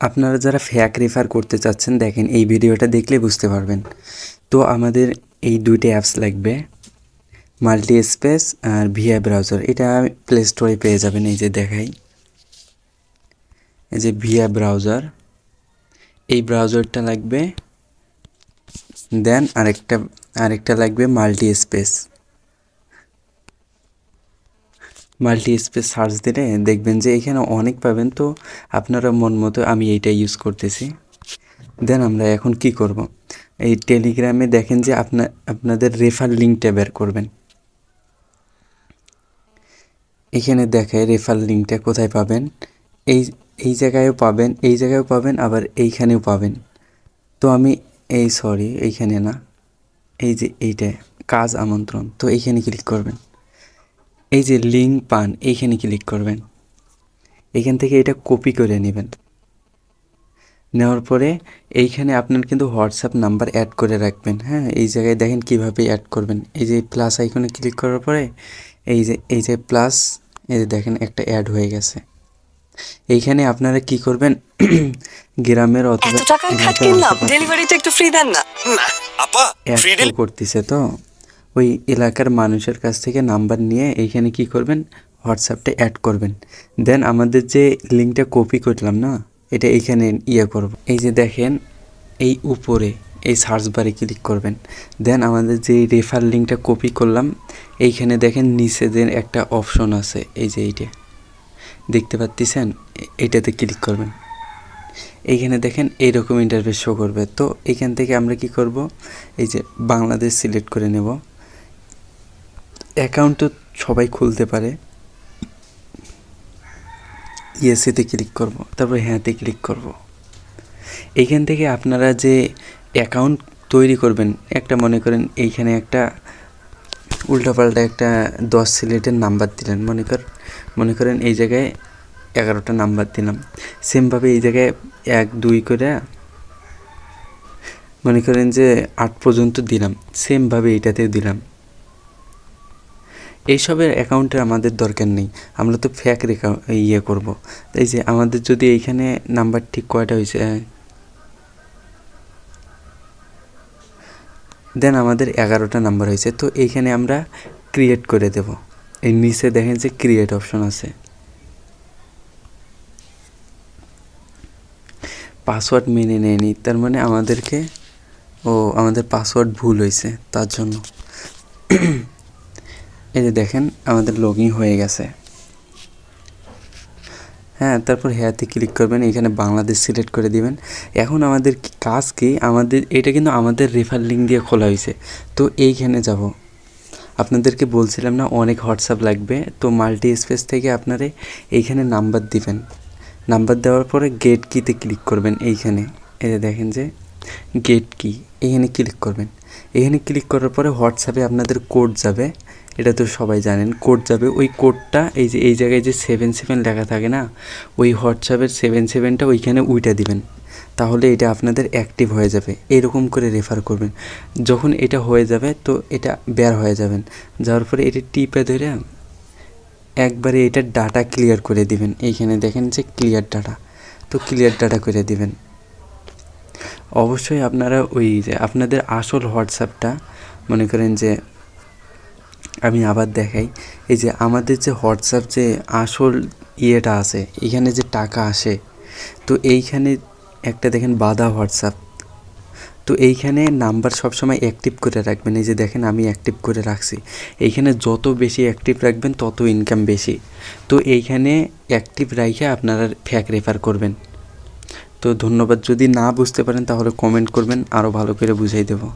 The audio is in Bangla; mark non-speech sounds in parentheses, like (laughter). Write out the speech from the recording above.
আপনারা যারা ফ্যাক রেফার করতে চাচ্ছেন, দেখেন এই ভিডিওটা দেখলে বুঝতে পারবেন। তো আমাদের এই দুইটা অ্যাপস লাগবে মাল্টি স্পেস আর ভিআই ব্রাউজার এটা প্লে স্টোরে পেয়ে যাবেন, এই যে দেখাই। এই যে ভিআই ব্রাউজার এই ব্রাউজারটা লাগবে, দেন আরেকটা আরেকটা লাগবে multi space multi space search দিলে দেখবেন যে এখানে অনেক পাবেন। তো আপনারা মন মতো আমি এইটা ইউজ করতেছি। দেন আমরা এখন কি করব? এই টেলিগ্রামে দেখেন যে আপনার আপনাদের রেফার লিঙ্কটা বের করবেন। এখানে দেখায় রেফার লিঙ্কটা কোথায় পাবেন? এই এই জায়গায়ও পাবেন, এই জায়গায়ও পাবেন, আবার এইখানেও পাবেন। তো আমি এই সরি এইখানে না, এই যে এইটা, কাজ আমন্ত্রণ, তো এইখানে ক্লিক করবেন। এই যে লিঙ্ক পান এইখানে ক্লিক করবেন। এখান থেকে এটা কপি করে নেবেন। নেওয়ার পরে এইখানে আপনার কিন্তু হোয়াটসঅ্যাপ নাম্বার অ্যাড করে রাখবেন হ্যাঁ? এই জায়গায় দেখেন কীভাবে অ্যাড করবেন। এই যে প্লাস আইকনে ক্লিক করার পরে এই যে এই যে প্লাস এই যে দেখেন একটা অ্যাড হয়ে গেছে। এইখানে আপনারা কি করবেন? (clears throat) গ্রামের অথবা ডেলিভারিটা একটু ফ্রি দেন না। না আপা করতেছে তো। ওই এলাকার মানুষের কাছ থেকে নাম্বার নিয়ে এইখানে কি করবেন? হোয়াটসঅ্যাপটা অ্যাড করবেন। দেন আমাদের যে লিঙ্কটা কপি করলাম না, এটা এইখানে ইয়ে করব। এই যে দেখেন, এই উপরে, এই সার্চ বারে ক্লিক করবেন। দেন আমাদের যে রেফার লিঙ্কটা কপি করলাম, এইখানে দেখেন নিচে যে একটা অপশন আছে। এই যে এইটা। দেখতে পাচ্ছেন এইটাতে ক্লিক করবেন। এইখানে দেখেন এইরকম ইন্টারফেস শো করবে। তো এইখান থেকে আমরা কি করব? এই যে বাংলাদেশ সিলেক্ট করে নেব। অ্যাকাউন্ট তো সবাই খুলতে পারে। ইয়েসিতে ক্লিক করব। তারপর হ্যাঁতে ক্লিক করব। এইখান থেকে আপনারা যে অ্যাকাউন্ট তৈরি করবেন, একটা মনে করেন এইখানে একটা উল্টাপাল্টা একটা দশ সিলেটের নাম্বার দিলেন। মনে কর, মনে করেন এই জায়গায় এগারোটা নাম্বার দিলাম। সেমভাবে এই জায়গায় এক, দুই করে মনে করেন যে আট পর্যন্ত দিলাম। সেমভাবে এইটাতেও দিলাম। এইসবের অ্যাকাউন্টের আমাদের দরকার নেই। আমরা তো ফ্যাক রেখা ইয়ে করব। এই যে আমাদের যদি এইখানে নাম্বার ঠিক কয়টা হয়েছে দেন আমাদের এগারোটা নাম্বার হয়েছে, তো এইখানে আমরা ক্রিয়েট করে দেব। এই নিচে দেখেন যে ক্রিয়েট অপশন আছে। পাসওয়ার্ড মেনে নেয়নি, তার মানে আমাদেরকে, ও, আমাদের পাসওয়ার্ড ভুল হয়েছে, তার জন্য। এই যে দেখেন, আমাদের লগ হয়ে গেছে। হ্যাঁ তারপর হেয়াতে ক্লিক করবেন, এখানে বাংলাদেশ সিলেক্ট করে দিবেন। এখন আমাদের কাজ কি? আমাদের, এটা কিন্তু আমাদের রেফার লিঙ্ক দিয়ে খোলা হয়েছে। তো এইখানে যাব। আপনাদেরকে বলছিলাম না, অনেক হোয়াটসঅ্যাপ লাগবে। তো মাল্টি স্পেস থেকে আপনারা এইখানে নাম্বার দিবেন। নাম্বার দেওয়ার পরে গেট কিতে ক্লিক করবেন এইখানে। এই যে দেখেন যে গেট কি এখানে ক্লিক করবেন। এখানে ক্লিক করার পরে হোয়াটসঅ্যাপে আপনাদের কোড যাবে। এটা তো সবাই জানেন, কোড যাবে। ওই কোডটা, এই যে, এই জায়গায় যে সেভেন সেভেন লেখা থাকে না, ওই হোয়াটসঅ্যাপের সেভেন সেভেনটা ওইখানে উইটা দিবেন। তাহলে এটা আপনাদের অ্যাক্টিভ হয়ে যাবে। এরকম করে রেফার করবেন। যখন এটা হয়ে যাবে, তো এটা বের হয়ে যাবেন। যাওয়ার পরে এটা টিপে ধরে একবারে এটা ডাটা ক্লিয়ার করে দিবেন। এইখানে দেখেন যে ক্লিয়ার ডাটা তো ক্লিয়ার ডাটা করে দিবেন। অবশ্যই আপনারা ওই যে, আপনাদের আসল হোয়াটসঅ্যাপটা মনে করেন যে আমি আবার দেখাই। এই যে আমাদের যে হোয়াটসঅ্যাপ যে আসল ইয়েটা আছে, এখানে যে টাকা আসে, তো এইখানে একটা দেখেন বাধা হোয়াটসঅ্যাপ। তো এইখানে নাম্বার সবসময় অ্যাক্টিভ করে রাখবেন। এই যে দেখেন আমি অ্যাক্টিভ করে রাখছি। এইখানে যত বেশি অ্যাক্টিভ রাখবেন, তত ইনকাম বেশি। তো এইখানে অ্যাক্টিভ রাখে আপনারা ফ্যাক রেফার করবেন। তো ধন্যবাদ। যদি না বুঝতে পারেন, তাহলে কমেন্ট করবেন। আরও ভালো করে বুঝাই দেবো।